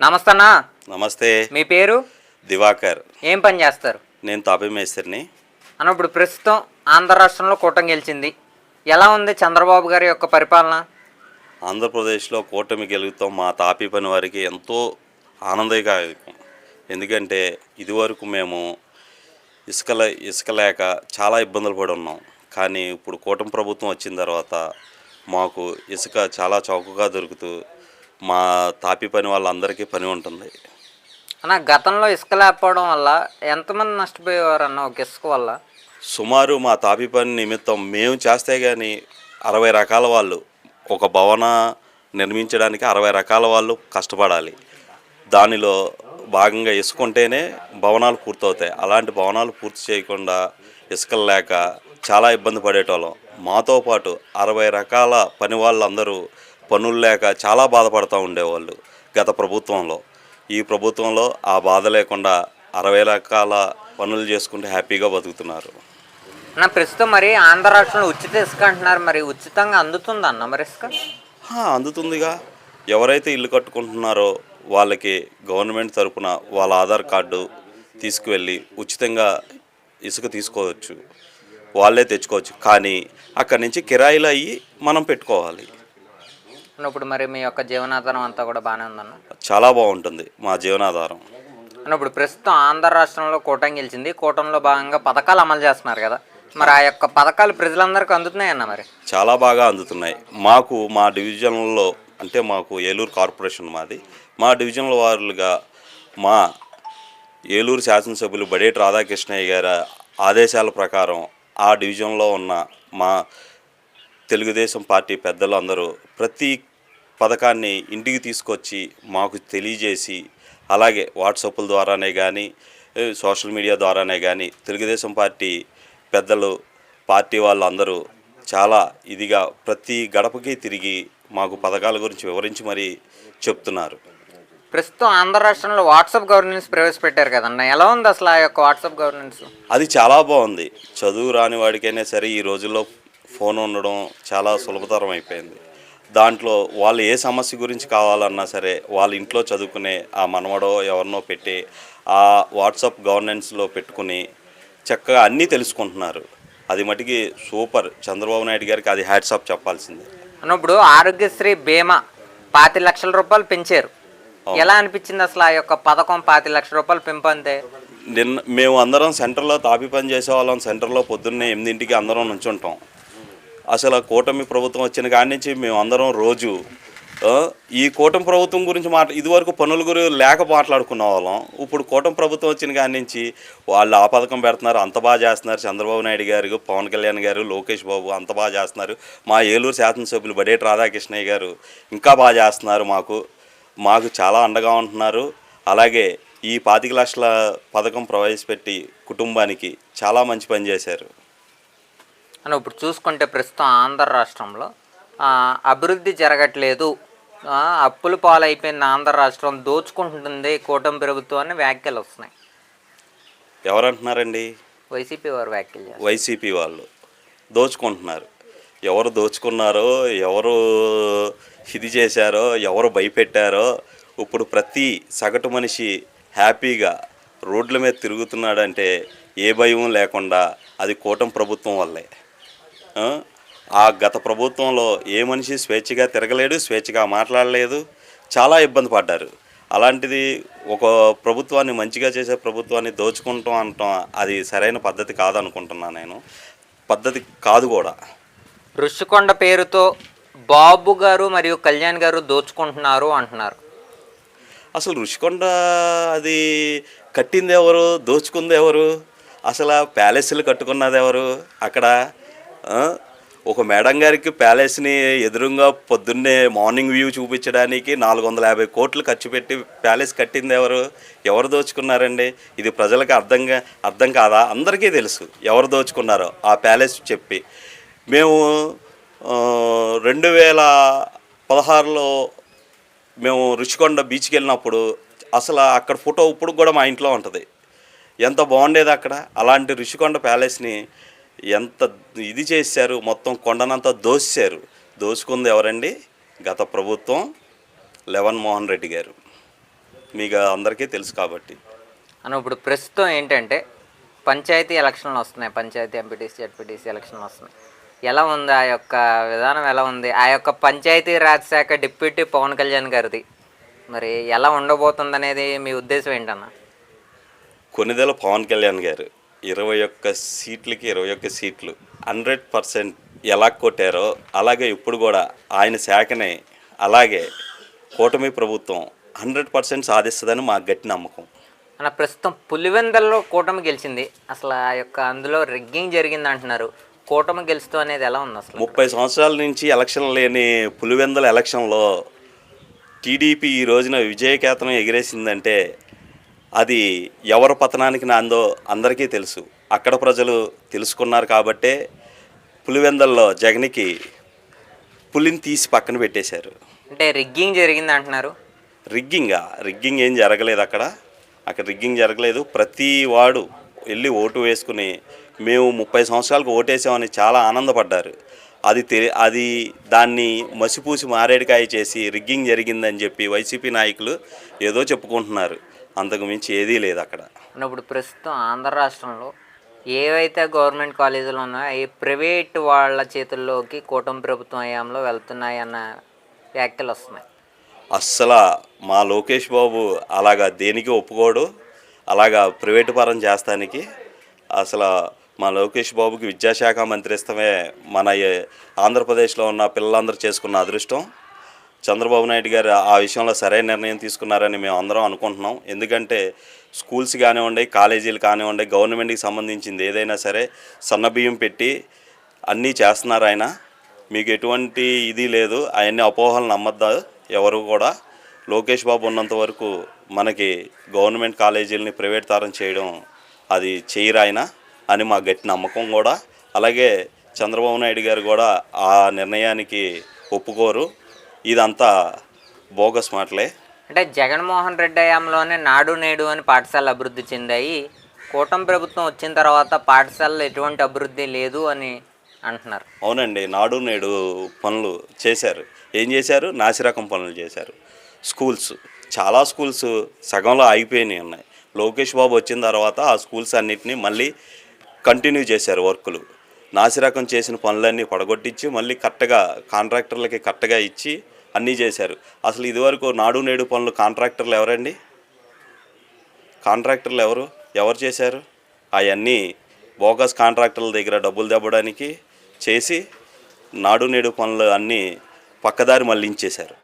నమస్తే నమస్తే. మీ పేరు? దివాకర్. ఏం పని చేస్తారు? నేను తాపీ మేస్త్రిని. అన్న ఇప్పుడు ప్రస్తుతం ఆంధ్ర రాష్ట్రంలో కూటమి గెలిచింది. ఎలా ఉంది చంద్రబాబు గారి యొక్క పరిపాలన? ఆంధ్రప్రదేశ్లో కూటమి గెలుగుతాం మా తాపీ పని వారికి ఎంతో ఆనందదాయకం ఎందుకంటే ఇదివరకు మేము ఇసుకల ఇసుక లేక చాలా ఇబ్బందులు పడి ఉన్నాం కానీ ఇప్పుడు కూటమి ప్రభుత్వం వచ్చిన తర్వాత మాకు ఇసుక చాలా చౌకగా దొరుకుతూ మా తాపీ పని వాళ్ళందరికీ పని ఉంటుంది. అన్న గతంలో ఇసుక లేకపోవడం వల్ల ఎంతమంది నష్టపోయేవారు అన్న ఒక ఇసుక వల్ల? సుమారు మా తాపీ పని నిమిత్తం మేము చేస్తే కానీ అరవై రకాల వాళ్ళు ఒక భవన నిర్మించడానికి అరవై రకాల వాళ్ళు కష్టపడాలి. దానిలో భాగంగా ఇసుకుంటేనే భవనాలు పూర్తవుతాయి. అలాంటి భవనాలు పూర్తి చేయకుండా ఇసుకలు లేక చాలా ఇబ్బంది పడేటోళ్ళం. మాతో పాటు అరవై రకాల పని వాళ్ళందరూ పనులు లేక చాలా బాధపడుతూ ఉండేవాళ్ళు గత ప్రభుత్వంలో. ఈ ప్రభుత్వంలో ఆ బాధ లేకుండా అరవై రకాల పనులు చేసుకుంటూ హ్యాపీగా బతుకుతున్నారు. అన్న ప్రస్తుతం మరి ఆంధ్ర రాష్ట్రంలో ఉచిత ఇసుక అంటున్నారు. మరి ఉచితంగా అందుతుందా అన్న మరి ఇసుక? అందుతుందిగా. ఎవరైతే ఇల్లు కట్టుకుంటున్నారో వాళ్ళకి గవర్నమెంట్ తరపున వాళ్ళ ఆధార్ కార్డు తీసుకువెళ్ళి ఉచితంగా ఇసుక తీసుకోవచ్చు. వాళ్ళే తెచ్చుకోవచ్చు. కానీ అక్కడి నుంచి కిరాయిలు అయ్యి మనం పెట్టుకోవాలి. ఇప్పుడు మరి మీ యొక్క జీవనాధారం అంతా కూడా బాగానే ఉందన్న చాలా బాగుంటుంది మా జీవనాధారం. ఇప్పుడు ప్రస్తుతం ఆంధ్ర రాష్ట్రంలో కూటమి గెలిచింది. కూటమిలో భాగంగా పథకాలు అమలు చేస్తున్నారు కదా. మరి ఆ యొక్క పథకాలు ప్రజలందరికీ అందుతున్నాయన్న మరి? చాలా బాగా అందుతున్నాయి. మాకు మా డివిజన్లో అంటే మాకు ఏలూరు కార్పొరేషన్ మాది. మా డివిజన్ల వారులుగా మా ఏలూరు శాసనసభ్యులు బడేటి రాధాకృష్ణయ్య గారి ఆదేశాల ప్రకారం ఆ డివిజన్లో ఉన్న మా తెలుగుదేశం పార్టీ పెద్దలు అందరూ ప్రతి పథకాన్ని ఇంటికి తీసుకొచ్చి మాకు తెలియజేసి అలాగే వాట్సాప్ల ద్వారానే కానీ సోషల్ మీడియా ద్వారానే కానీ తెలుగుదేశం పార్టీ పెద్దలు పార్టీ వాళ్ళందరూ చాలా ఇదిగా ప్రతి గడపకి తిరిగి మాకు పథకాల గురించి వివరించి మరీ చెప్తున్నారు. ప్రస్తుతం ఆంధ్ర రాష్ట్రంలో వాట్సాప్ గవర్నెన్స్ ప్రవేశపెట్టారు కదన్న ఎలా ఉంది అసలు ఆ యొక్క వాట్సాప్ గవర్నెన్స్? అది చాలా బాగుంది. చదువు రాని వాడికైనా సరే ఈ రోజుల్లో ఫోన్ ఉండడం చాలా సులభతరం అయిపోయింది. దాంట్లో వాళ్ళు ఏ సమస్య గురించి కావాలన్నా సరే వాళ్ళ ఇంట్లో చదువుకునే ఆ మనవడో ఎవరినో పెట్టి ఆ వాట్సాప్ గవర్నెన్స్లో పెట్టుకుని చక్కగా అన్నీ తెలుసుకుంటున్నారు. అది మటుకి సూపర్. చంద్రబాబు నాయుడు గారికి అది హ్యాట్సాప్ చెప్పాల్సిందే. అన్న ఇప్పుడు ఆరోగ్యశ్రీ బీమా పాతి లక్షల రూపాయలు పెంచారు. ఎలా అనిపించింది అసలు ఆ యొక్క పథకం పాతి లక్షల రూపాయలు పెంపంతే నిన్న మేము అందరం సెంటర్లో తాపి పని చేసే వాళ్ళం సెంటర్లో పొద్దున్నే ఎనిమిదింటికి అందరం నుంచుంటాం. అసలు ఆ కూటమి ప్రభుత్వం వచ్చిన కాడి నుంచి మేము అందరం రోజు ఈ కూటమి ప్రభుత్వం గురించి మాట ఇదివరకు పనుల గురించి లేక మాట్లాడుకున్న వాళ్ళం. ఇప్పుడు కూటమి ప్రభుత్వం వచ్చిన కాడి నుంచి వాళ్ళు ఆ పథకం పెడుతున్నారు అంత బాగా చేస్తున్నారు. చంద్రబాబు నాయుడు గారు పవన్ కళ్యాణ్ గారు లోకేష్ బాబు అంత బాగా చేస్తున్నారు. మా ఏలూరు శాసనసభ్యులు బడేటి రాధాకృష్ణయ్య గారు ఇంకా బాగా చేస్తున్నారు మాకు. మాకు చాలా అండగా ఉంటున్నారు. అలాగే ఈ పాతిక లక్షల పథకం ప్రవేశపెట్టి కుటుంబానికి చాలా మంచి పని చేశారు. అని ఇప్పుడు చూసుకుంటే ప్రస్తుతం ఆంధ్ర రాష్ట్రంలో అభివృద్ధి జరగట్లేదు. అప్పుల పాలైపోయింది ఆంధ్ర రాష్ట్రం దోచుకుంటుంది కూటమి ప్రభుత్వం అని వ్యాఖ్యలు వస్తున్నాయి. ఎవరంటున్నారండి? వైసీపీ వారు వ్యాఖ్యలు వైసీపీ వాళ్ళు దోచుకుంటున్నారు. ఎవరు దోచుకున్నారో ఎవరు ఇది చేశారో ఎవరు భయపెట్టారో ఇప్పుడు ప్రతి సగటు మనిషి హ్యాపీగా రోడ్ల మీద తిరుగుతున్నాడంటే ఏ భయం లేకుండా అది కూటమి ప్రభుత్వం వల్లే. ఆ? గత ప్రభుత్వంలో ఏ మనిషి స్వేచ్ఛగా తిరగలేడు స్వేచ్ఛగా మాట్లాడలేదు చాలా ఇబ్బంది పడ్డారు. అలాంటిది ఒక ప్రభుత్వాన్ని మంచిగా చేసే ప్రభుత్వాన్ని దోచుకుంటాం అంటాం అది సరైన పద్ధతి కాదనుకుంటున్నాను నేను. పద్ధతి కాదు కూడా. ఋషికొండ పేరుతో బాబు గారు మరియు కళ్యాణ్ గారు దోచుకుంటున్నారు అంటున్నారు. అసలు రుషికొండ అది కట్టింది ఎవరు దోచుకుంది ఎవరు? అసలు ప్యాలెస్లు కట్టుకున్నది ఎవరు? అక్కడ? ఒక మేడం గారికి ప్యాలెస్ని ఎదురుగా పొద్దున్నే మార్నింగ్ వ్యూ చూపించడానికి నాలుగు వందల యాభై కోట్లు ఖర్చు పెట్టి ప్యాలెస్ కట్టింది ఎవరు? ఎవరు దోచుకున్నారండి? ఇది ప్రజలకు అర్థంగా అర్థం కాదా? అందరికీ తెలుసు ఎవరు దోచుకున్నారో ఆ ప్యాలెస్ చెప్పి. మేము రెండు వేల పదహారులో మేము రుషికొండ బీచ్కి వెళ్ళినప్పుడు అసలు అక్కడ ఫోటో ఇప్పుడు కూడా మా ఇంట్లో ఉంటుంది. ఎంత బాగుండేది అక్కడ? అలాంటి రుషికొండ ప్యాలెస్ని ఎంత ఇది చేశారు మొత్తం కొండనంతా దోశారు. దోచుకుంది ఎవరండి? గత ప్రభుత్వం లెవన్ మోహన్ రెడ్డి గారు. మీకు అందరికీ తెలుసు కాబట్టి. అని ఇప్పుడు ప్రస్తుతం ఏంటంటే పంచాయతీ ఎలక్షన్లు వస్తున్నాయి. పంచాయతీ ఎంపీటీసీ జడ్పీటీసీ ఎలక్షన్లు వస్తున్నాయి. ఎలా ఉంది ఆ యొక్క విధానం? ఎలా ఉంది? ఆ యొక్క పంచాయతీ రాజ్ శాఖ డిప్యూటీ పవన్ కళ్యాణ్ గారిది. మరి ఎలా ఉండబోతుంది అనేది మీ ఉద్దేశం ఏంటన్నా? కొన్నిదెల పవన్ కళ్యాణ్ గారు. ఇరవై ఒక్క సీట్లకి ఇరవై ఒక్క సీట్లు. హండ్రెడ్ పర్సెంట్ ఎలా కొట్టారో అలాగే ఇప్పుడు కూడా ఆయన శాఖనే అలాగే కూటమి ప్రభుత్వం హండ్రెడ్ పర్సెంట్ సాధిస్తుందని మా గట్టి నమ్మకం. అన్న ప్రస్తుతం పులివెందల్లో కూటమి గెలిచింది. అసలు ఆ యొక్క అందులో రిగ్గింగ్ జరిగింది అంటున్నారు. కూటమి గెలుస్తూ అనేది ఎలా ఉంది అసలు? ముప్పై సంవత్సరాల నుంచి ఎలక్షన్ లేని పులివెందల ఎలక్షన్లో టీడీపీ ఈ రోజున విజయకేతనం ఎగిరేసిందంటే అది ఎవరి పతనానికి నాందో అందరికీ తెలుసు. అక్కడ ప్రజలు తెలుసుకున్నారు కాబట్టే పులివెందల్లో జగన్కి పులిని తీసి పక్కన పెట్టేశారు. అంటే రిగ్గింగ్ జరిగింది అంటున్నారు. రిగ్గింగా? రిగ్గింగ్ ఏం జరగలేదు అక్కడ. అక్కడ రిగ్గింగ్ జరగలేదు. ప్రతి వాడు వెళ్ళి ఓటు వేసుకుని మేము ముప్పై సంవత్సరాలకు ఓటేసామని చాలా ఆనందపడ్డారు. అది తె అది దాన్ని మసిపూసి మారేడుకాయ చేసి రిగ్గింగ్ జరిగిందని చెప్పి వైసీపీ నాయకులు ఏదో చెప్పుకుంటున్నారు. అంతకు మించి ఏదీ లేదు అక్కడ. ఇప్పుడు ప్రస్తుతం ఆంధ్ర రాష్ట్రంలో ఏవైతే గవర్నమెంట్ కాలేజీలు ఉన్నాయో అవి ప్రైవేట్ వాళ్ళ చేతుల్లోకి కూటమి ప్రభుత్వం హయాంలో వెళ్తున్నాయి అన్న వ్యాఖ్యలు వస్తున్నాయి. అస్సలు మా లోకేష్ బాబు అలాగా దేనికి ఒప్పుకోడు అలాగా ప్రైవేటు పరం చేస్తానికి అసలు మా లోకేష్ బాబుకి విద్యాశాఖ మంత్రిస్తమే మన ఆంధ్రప్రదేశ్లో ఉన్న పిల్లలందరూ చేసుకున్న అదృష్టం. చంద్రబాబు నాయుడు గారు ఆ విషయంలో సరైన నిర్ణయం తీసుకున్నారని మేము అందరం అనుకుంటున్నాం. ఎందుకంటే స్కూల్స్ కానివ్వండి కాలేజీలు కానివ్వండి గవర్నమెంట్కి సంబంధించింది ఏదైనా సరే సన్నబియ్యం పెట్టి అన్నీ చేస్తున్నారు ఆయన. మీకు ఎటువంటి ఇది లేదు. అవన్నీ అపోహలు నమ్మద్దు ఎవరు కూడా. లోకేష్ బాబు ఉన్నంత వరకు మనకి గవర్నమెంట్ కాలేజీలని ప్రైవేట్ తరం చేయడం అది చేయరు అని మా గట్టి నమ్మకం కూడా. అలాగే చంద్రబాబు నాయుడు గారు కూడా ఆ నిర్ణయానికి ఒప్పుకోరు. ఇదంతా బోగస్ మాటలే. అంటే జగన్మోహన్ రెడ్డి హయాంలోనే నాడు నేడు అని పాఠశాలలు అభివృద్ధి చెందాయి. కూటమి ప్రభుత్వం వచ్చిన తర్వాత పాఠశాలలో ఎటువంటి అభివృద్ధి లేదు అని అంటున్నారు. అవునండి నాడు నేడు పనులు చేశారు. ఏం చేశారు? నాసిరకం పనులు చేశారు. స్కూల్స్ చాలా స్కూల్స్ సగంలో ఆగిపోయినాయి ఉన్నాయి. లోకేష్ బాబు వచ్చిన తర్వాత ఆ స్కూల్స్ అన్నిటినీ మళ్ళీ కంటిన్యూ చేశారు వర్కులు. నాసిరకం చేసిన పనులన్నీ పడగొట్టించి మళ్ళీ కరెక్ట్గా కాంట్రాక్టర్లకి కరెక్ట్గా ఇచ్చి అన్నీ చేశారు. అసలు ఇదివరకు నాడు నేడు పనులు కాంట్రాక్టర్లు ఎవరండి? కాంట్రాక్టర్లు ఎవరు? ఎవరు చేశారు? అవన్నీ బోగస్ కాంట్రాక్టర్ల దగ్గర డబ్బులు దెబ్బడానికి చేసి నాడు నేడు పనులు అన్నీ పక్కదారి మళ్ళించేశారు.